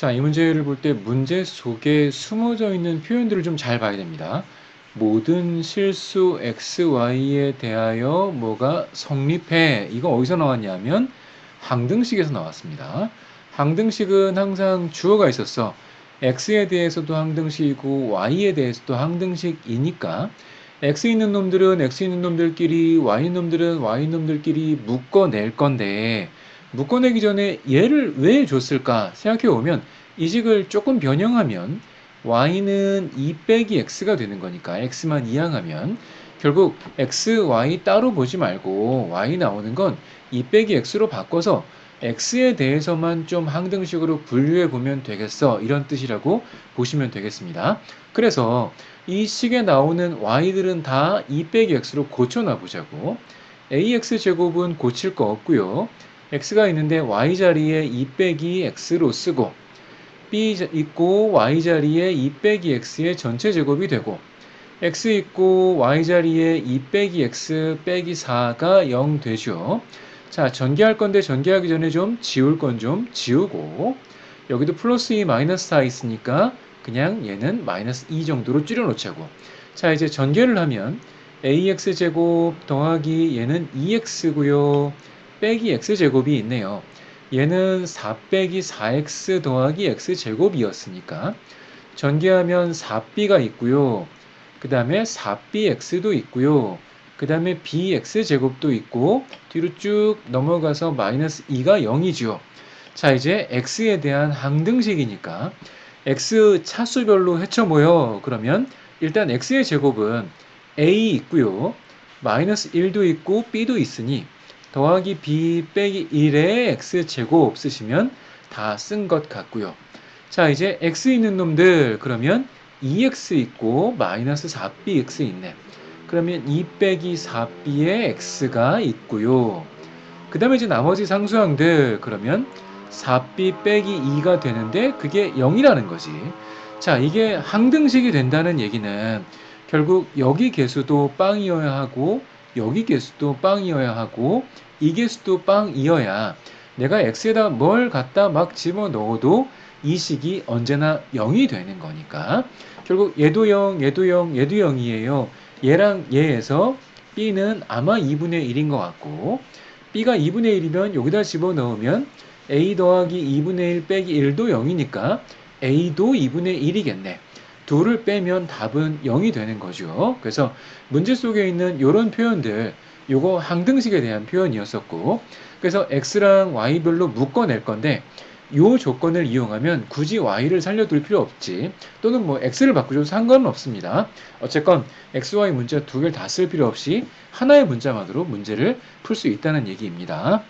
자, 이 문제를 볼 때 문제 속에 숨어져 있는 표현들을 좀 잘 봐야 됩니다. 모든 실수 xy에 대하여 뭐가 성립해. 이거 어디서 나왔냐면 항등식에서 나왔습니다. 항등식은 항상 주어가 있었어. x에 대해서도 항등식이고 y에 대해서도 항등식이니까 x 있는 놈들은 x 있는 놈들끼리 y 있는 놈들은 y 있는 놈들끼리 묶어낼 건데 묶어내기 전에 얘를 왜 줬을까 생각해 보면 이식을 조금 변형하면 y는 2 빼기 x가 되는 거니까 x만 이항하면 결국 x, y 따로 보지 말고 y 나오는 건 2 빼기 x로 바꿔서 x에 대해서만 좀 항등식으로 분류해 보면 되겠어 이런 뜻이라고 보시면 되겠습니다. 그래서 이 식에 나오는 y들은 다 2 빼기 x로 고쳐놔 보자고 ax 제곱은 고칠 거 없고요. X가 있는데 y 자리에 2 빼기 x로 쓰고 b 있고 y 자리에 2 빼기 x의 전체 제곱이 되고 x 있고 y 자리에 2 빼기 x 빼기 4가 0 되죠. 자, 전개할 건데 전개하기 전에 좀 지울 건 좀 지우고 여기도 플러스 2 마이너스 4 있으니까 그냥 얘는 마이너스 2 정도로 줄여놓자고. 자, 이제 전개를 하면 ax 제곱 더하기 얘는 2x고요. 빼기 x제곱이 있네요. 얘는 4 빼기 4x 더하기 x제곱이었으니까 전개하면 4b가 있고요. 그 다음에 4bx도 있고요. 그 다음에 bx제곱도 있고 뒤로 쭉 넘어가서 마이너스 2가 0이죠. 자 이제 x에 대한 항등식이니까 x 차수별로 헤쳐 모여 그러면 일단 x의 제곱은 a 있고요. 마이너스 1도 있고 b도 있으니 더하기 b 빼기 1의 x제곱 쓰시면 다 쓴 것 같고요. 자 이제 x 있는 놈들 그러면 2x 있고 마이너스 4bx 있네. 그러면 2 빼기 4b의 x가 있고요. 그 다음에 이제 나머지 상수항들 그러면 4b 빼기 2가 되는데 그게 0이라는 거지. 자 이게 항등식이 된다는 얘기는 결국 여기 개수도 빵이어야 하고 여기 개수도 빵이어야 하고 이 개수도 빵이어야 내가 x에다 뭘 갖다 막 집어넣어도 이 식이 언제나 0이 되는 거니까 결국 얘도 0, 얘도 0, 얘도 0이에요. 얘랑 얘에서 b는 아마 2분의 1인 것 같고 b가 2분의 1이면 여기다 집어넣으면 a 더하기 2분의 1 빼기 1도 0이니까 a도 2분의 1이겠네. 둘을 빼면 답은 0이 되는 거죠. 그래서 문제 속에 있는 이런 표현들 요거 항등식에 대한 표현이었었고 그래서 x랑 y별로 묶어낼 건데 요 조건을 이용하면 굳이 y를 살려둘 필요 없지 또는 뭐 x를 바꾸셔도 상관은 없습니다. 어쨌건 x, y 문자 두 개를 다 쓸 필요 없이 하나의 문자만으로 문제를 풀 수 있다는 얘기입니다.